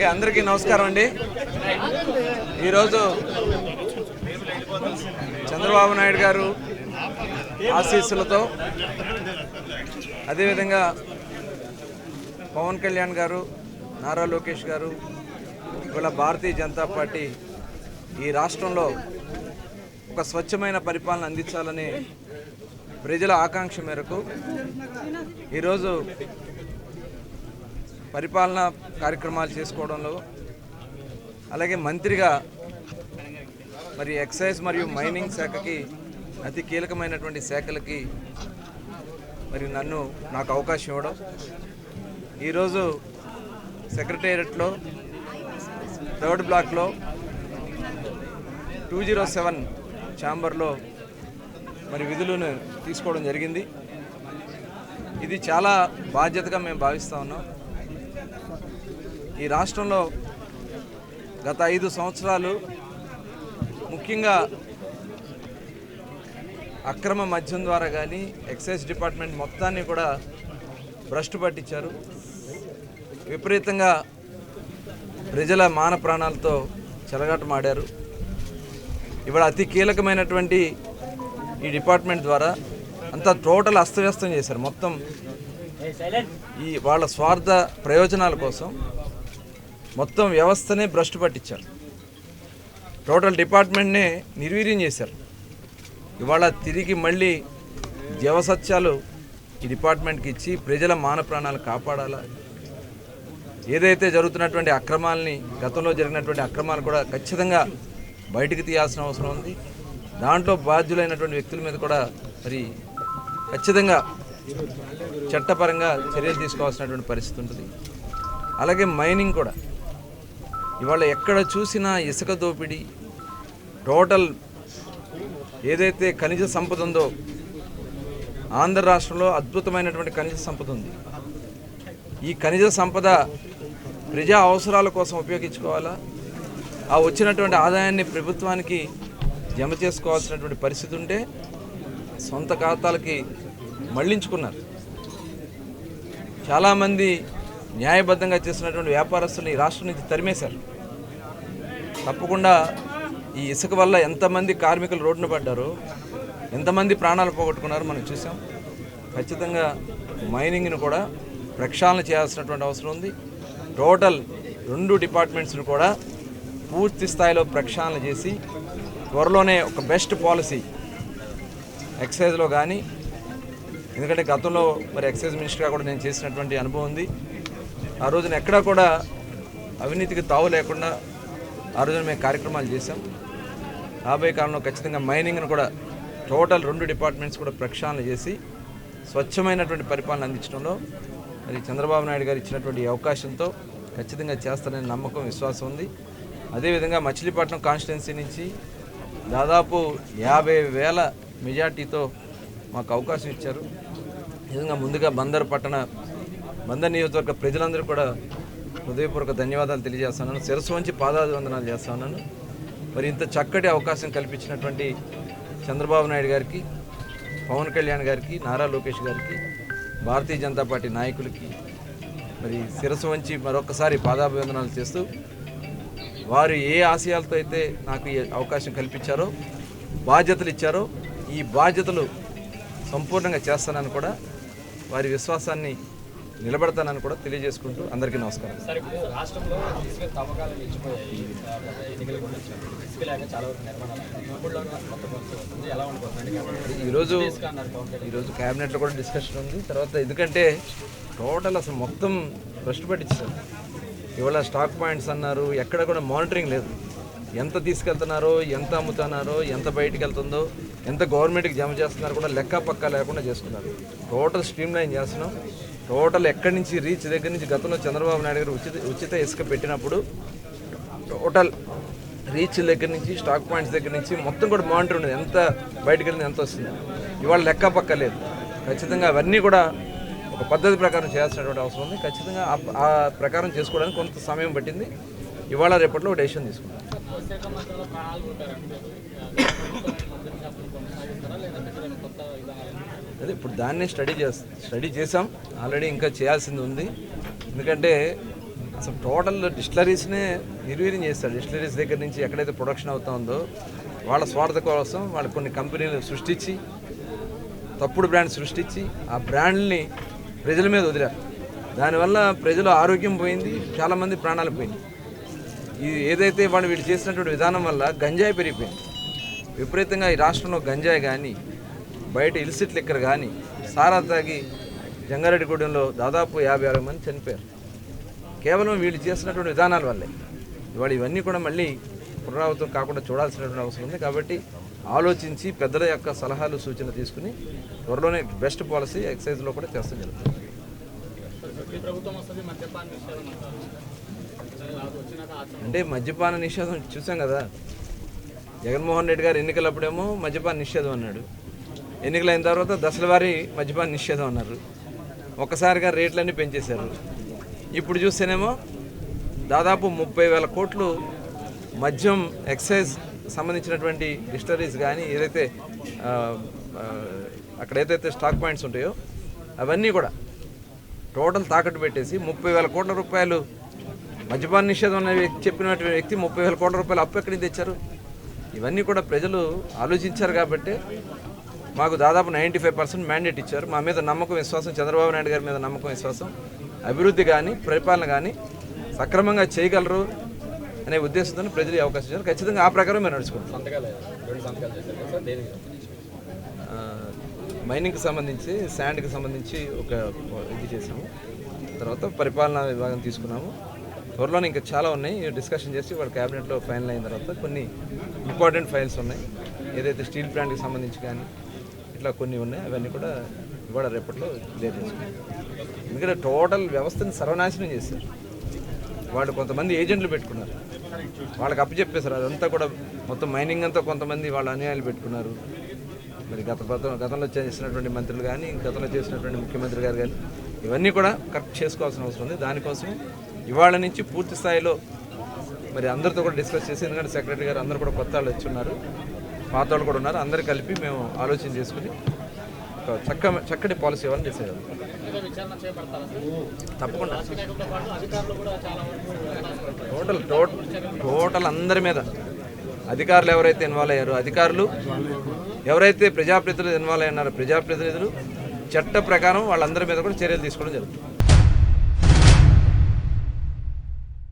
Okay అందరికీ నమస్కారం అండి. ఈరోజు చంద్రబాబు నాయుడు గారు ఆశీస్సులతో అదేవిధంగా పవన్ కళ్యాణ్ గారు నారా లోకేష్ గారు ఇవాళ భారతీయ జనతా పార్టీ ఈ రాష్ట్రంలో ఒక స్వచ్ఛమైన పరిపాలన అందించాలని ప్రజల ఆకాంక్ష మేరకు ఈరోజు పరిపాలన కార్యక్రమాలు చేసుకోవడంలో అలాగే మంత్రిగా మరి ఎక్సైజ్ మరియు మైనింగ్ శాఖకి అతి కీలకమైనటువంటి శాఖలకి మరి నన్ను నాకు అవకాశం ఇవ్వడం. ఈరోజు సెక్రటేరియట్లో థర్డ్ బ్లాక్లో టూ జీరో సెవెన్ ఛాంబర్లో మరి విధులను తీసుకోవడం జరిగింది. ఇది చాలా బాధ్యతగా మేము భావిస్తూ ఉన్నాం. ఈ రాష్ట్రంలో గత ఐదు సంవత్సరాలు ముఖ్యంగా అక్రమ మద్యం ద్వారా కానీ ఎక్సైజ్ డిపార్ట్మెంట్ మొత్తాన్ని కూడా భ్రష్టు పట్టించారు. విపరీతంగా ప్రజల మాన ప్రాణాలతో చెలగాటమాడారు. ఇవాళ అతి కీలకమైనటువంటి ఈ డిపార్ట్మెంట్ ద్వారా అంతా టోటల్ అస్తవ్యస్తం చేశారు. మొత్తం ఈ వాళ్ళ స్వార్థ ప్రయోజనాల కోసం మొత్తం వ్యవస్థనే భ్రష్టు పట్టించారు. టోటల్ డిపార్ట్మెంట్నే నిర్వీర్యం చేశారు. ఇవాళ తిరిగి మళ్ళీ జవసత్యాలు ఈ డిపార్ట్మెంట్కి ఇచ్చి ప్రజల మాన ప్రాణాలు కాపాడాలా? ఏదైతే జరుగుతున్నటువంటి అక్రమాలని గతంలో జరిగినటువంటి అక్రమాలు కూడా ఖచ్చితంగా బయటికి తీయాల్సిన అవసరం ఉంది. దాంట్లో బాధ్యులైనటువంటి వ్యక్తుల మీద కూడా మరి ఖచ్చితంగా చట్టపరంగా చర్యలు తీసుకోవాల్సినటువంటి పరిస్థితి ఉంటుంది. అలాగే మైనింగ్ కూడా. ఇవాళ ఎక్కడ చూసినా ఇసుక దోపిడీ టోటల్ ఏదైతే ఖనిజ సంపద ఉందో ఆంధ్ర రాష్ట్రంలో అద్భుతమైనటువంటి ఖనిజ సంపద ఉంది. ఈ ఖనిజ సంపద ప్రజా అవసరాల కోసం ఉపయోగించుకోవాలా? ఆ వచ్చినటువంటి ఆదాయాన్ని ప్రభుత్వానికి జమ చేసుకోవాల్సినటువంటి పరిస్థితి ఉంటే సొంత ఖాతాలకి మళ్ళించుకున్నారు. చాలామంది న్యాయబద్ధంగా చేసినటువంటి వ్యాపారస్తులు ఈ రాష్ట్రం నుంచి తరిమేశారు. తప్పకుండా ఈ ఇసుక వల్ల ఎంతమంది కార్మికులు రోడ్డున పడ్డారు ఎంతమంది ప్రాణాలు పోగొట్టుకున్నారో మనం చూసాం. ఖచ్చితంగా మైనింగ్ను కూడా ప్రక్షాళన చేయాల్సినటువంటి అవసరం ఉంది. టోటల్ రెండు డిపార్ట్మెంట్స్ను కూడా పూర్తి స్థాయిలో ప్రక్షాళన చేసి త్వరలోనే ఒక బెస్ట్ పాలసీ ఎక్సైజ్లో కానీ ఎందుకంటే గతంలో మరి ఎక్సైజ్ మినిస్టర్గా కూడా నేను చేసినటువంటి అనుభవం ఉంది. ఆ రోజున ఎక్కడా కూడా అవినీతికి తావు లేకుండా ఆ రోజున మేము కార్యక్రమాలు చేశాం. రాబోయే కాలంలో ఖచ్చితంగా మైనింగ్ను కూడా టోటల్ రెండు డిపార్ట్మెంట్స్ కూడా ప్రక్షాళన చేసి స్వచ్ఛమైనటువంటి పరిపాలన అందించడంలో మరి చంద్రబాబు నాయుడు గారు ఇచ్చినటువంటి అవకాశంతో ఖచ్చితంగా చేస్తారనే నమ్మకం విశ్వాసం ఉంది. అదేవిధంగా మచిలీపట్నం కాన్స్టిట్యున్సీ నుంచి దాదాపు యాభై వేల మెజార్టీతో మాకు అవకాశం ఇచ్చారు. నిజంగా ముందుగా బందర్ పట్టణ బందర్ నియోజకవర్గ ప్రజలందరూ కూడా హృదయపూర్వక ధన్యవాదాలు తెలియజేస్తున్నాను. శిరస్సు వంచి పాదాభివందనాలు చేస్తున్నాను. మరి ఇంత చక్కటి అవకాశం కల్పించినటువంటి చంద్రబాబు నాయుడు గారికి పవన్ కళ్యాణ్ గారికి నారా లోకేష్ గారికి భారతీయ జనతా పార్టీ నాయకులకి మరి శిరస్సు వంచి మరొకసారి పాదాభివందనాలు చేస్తూ వారు ఏ ఆశయాలతో అయితే నాకు ఈ అవకాశం కల్పించారో బాధ్యతలు ఇచ్చారో ఈ బాధ్యతలు సంపూర్ణంగా చేస్తానని కూడా వారి విశ్వాసాన్ని నిలబెడతానని కూడా తెలియజేసుకుంటూ అందరికీ నమస్కారం. రాష్ట్రంలో తవ్వకాలు నిలిచిపోయాయి. ఈరోజు ఈరోజు క్యాబినెట్లో కూడా డిస్కషన్ ఉంది. తర్వాత ఎందుకంటే టోటల్ అసలు మొత్తం భ్రష్టు పట్టించారు ఇవాళ స్టాక్ పాయింట్స్ అన్నారు. ఎక్కడ కూడా మానిటరింగ్ లేదు. ఎంత తీసుకెళ్తున్నారో ఎంత అమ్ముతున్నారో ఎంత బయటికి వెళ్తుందో ఎంత గవర్నమెంట్కి జమ చేస్తున్నారో కూడా లెక్క పక్క లేకుండా చేసుకున్నారు. టోటల్ స్ట్రీమ్ లైన్ చేస్తున్నాం. టోటల్ ఎక్కడి నుంచి రీచ్ దగ్గర నుంచి గతంలో చంద్రబాబు నాయుడు గారు ఉచిత ఉచిత ఇసుక పెట్టినప్పుడు టోటల్ రీచ్ దగ్గర నుంచి స్టాక్ పాయింట్స్ దగ్గర నుంచి మొత్తం కూడా మానిటర్ ఉండేది. ఎంత బయటకు వెళ్ళింది ఎంత వస్తుంది. ఇవాళ లెక్క పక్క లేదు ఖచ్చితంగా అవన్నీ కూడా ఒక పద్ధతి ప్రకారం చేయాల్సినటువంటి అవసరం ఉంది. ఖచ్చితంగా ఆ- ఆ ప్రకారం చేసుకోవడానికి కొంత సమయం పట్టింది. ఇవాళ రేపట్లో డెసిషన్ తీసుకున్నాం అదే ఇప్పుడు దాన్నే స్టడీ చేస్తాం స్టడీ చేసాం ఆల్రెడీ ఇంకా చేయాల్సింది ఉంది. ఎందుకంటే అసలు టోటల్ డిస్టిలరీస్నే నిర్వీర్యం చేస్తారు. డిస్టిలరీస్ దగ్గర నుంచి ఎక్కడైతే ప్రొడక్షన్ అవుతా ఉందో వాళ్ళ స్వార్థ కోసం వాళ్ళు కొన్ని కంపెనీలు సృష్టించి తప్పుడు బ్రాండ్ సృష్టించి ఆ బ్రాండ్ని ప్రజల మీద వదిలారు. దానివల్ల ప్రజల ఆరోగ్యం పోయింది చాలామంది ప్రాణాలు పోయింది. ఇది ఏదైతే వాళ్ళు వీళ్ళు చేసినటువంటి విధానం వల్ల గంజాయి పెరిగిపోయింది. విపరీతంగా ఈ రాష్ట్రంలో గంజాయి కానీ బయట ఇల్సిట్ లిక్కర్ కానీ సారా తాగి జంగారెడ్డిగూడెంలో దాదాపు యాభై అరవై మంది చనిపోయారు. కేవలం వీళ్ళు చేసినటువంటి విధానాల వల్లే. ఇవాళ ఇవన్నీ కూడా మళ్ళీ పునరావృతం కాకుండా చూడాల్సినటువంటి అవసరం ఉంది కాబట్టి ఆలోచించి పెద్దల యొక్క సలహాలు సూచన తీసుకుని త్వరలోనే బెస్ట్ పాలసీ ఎక్సైజ్లో కూడా చేస్తాం జరుగుతుంది. అంటే మద్యపాన నిషేధం చూసాం కదా. జగన్మోహన్ రెడ్డి గారు ఎన్నికలప్పుడేమో మద్యపాన నిషేధం అన్నాడు. ఎన్నికలైన తర్వాత దశల వారి మద్యపాన నిషేధం అన్నారు. ఒక్కసారిగా రేట్లన్నీ పెంచేశారు. ఇప్పుడు చూస్తేనేమో దాదాపు ముప్పై వేల కోట్లు మద్యం ఎక్సైజ్ సంబంధించినటువంటి డిస్టరీస్ కానీ ఏదైతే అక్కడ ఏదైతే స్టాక్ పాయింట్స్ ఉంటాయో అవన్నీ కూడా టోటల్ తాకట్టు పెట్టేసి ముప్పై వేల కోట్ల రూపాయలు మద్యపాన నిషేధం అనే వ్యక్తి చెప్పినటువంటి వ్యక్తి ముప్పై వేల కోట్ల రూపాయలు అప్పు ఎక్కడికి తెచ్చారు? ఇవన్నీ కూడా ప్రజలు ఆలోచించారు కాబట్టి మాకు దాదాపు నైంటీ ఫైవ్ పర్సెంట్ మ్యాండేట్ ఇచ్చారు. మా మీద నమ్మకం విశ్వాసం చంద్రబాబు నాయుడు గారి మీద నమ్మకం విశ్వాసం అభివృద్ధి కానీ పరిపాలన కానీ సక్రమంగా చేయగలరు అనే ఉద్దేశంతో ప్రజలు అవకాశం ఇచ్చారు. ఖచ్చితంగా ఆ ప్రకారం మేము నడుచుకుంటాం. మైనింగ్కి సంబంధించి శాండ్కి సంబంధించి ఒక ఇది చేసాము తర్వాత పరిపాలనా విభాగం తీసుకున్నాము. త్వరలోనే ఇంకా చాలా ఉన్నాయి. డిస్కషన్ చేసి వాళ్ళ క్యాబినెట్లో ఫైనల్ అయిన తర్వాత కొన్ని ఇంపార్టెంట్ ఫైల్స్ ఉన్నాయి. ఏదైతే స్టీల్ ప్లాంట్కి సంబంధించి కానీ ఇట్లా కొన్ని ఉన్నాయి అవన్నీ కూడా ఇవాళ రేపట్లో క్లియర్ చేసుకున్నాం ఎందుకంటే టోటల్ వ్యవస్థని సర్వనాశనం చేశారు. వాళ్ళు కొంతమంది ఏజెంట్లు పెట్టుకున్నారు. వాళ్ళకి అప్పచెప్పేశారు అదంతా కూడా మొత్తం మైనింగ్ అంతా కొంతమంది వాళ్ళ అనుయాయులు పెట్టుకున్నారు. మరి గత గత- గతంలో చేసినటువంటి మంత్రులు కానీ గతంలో చేసినటువంటి ముఖ్యమంత్రి గారు కానీ ఇవన్నీ కూడా కరెక్ట్ చేసుకోవాల్సిన అవసరం ఉంది. దానికోసం ఇవాళ నుంచి పూర్తి స్థాయిలో మరి అందరితో కూడా డిస్కస్ చేసి ఎందుకంటే సెక్రటరీ గారు అందరూ కూడా కొత్త వాళ్ళు వచ్చి ఉన్నారు. పాత వాళ్ళు కూడా ఉన్నారు. అందరు కలిపి మేము ఆలోచన చేసుకుని ఒక చక్క చక్కటి పాలసీ ఇవ్వాలని డిసైడ్ తప్పకుండా. టోటల్ టోటల్ టోటల్ అందరి మీద. అధికారులు ఎవరైతే ఇన్వాల్వ్ అయ్యారో అధికారులు ఎవరైతే ప్రజాప్రతినిధులు ఇన్వాల్వ్ అయ్యారో ప్రజాప్రతినిధులు చట్ట ప్రకారం వాళ్ళందరి మీద కూడా చర్యలు తీసుకోవడం జరుగుతుంది.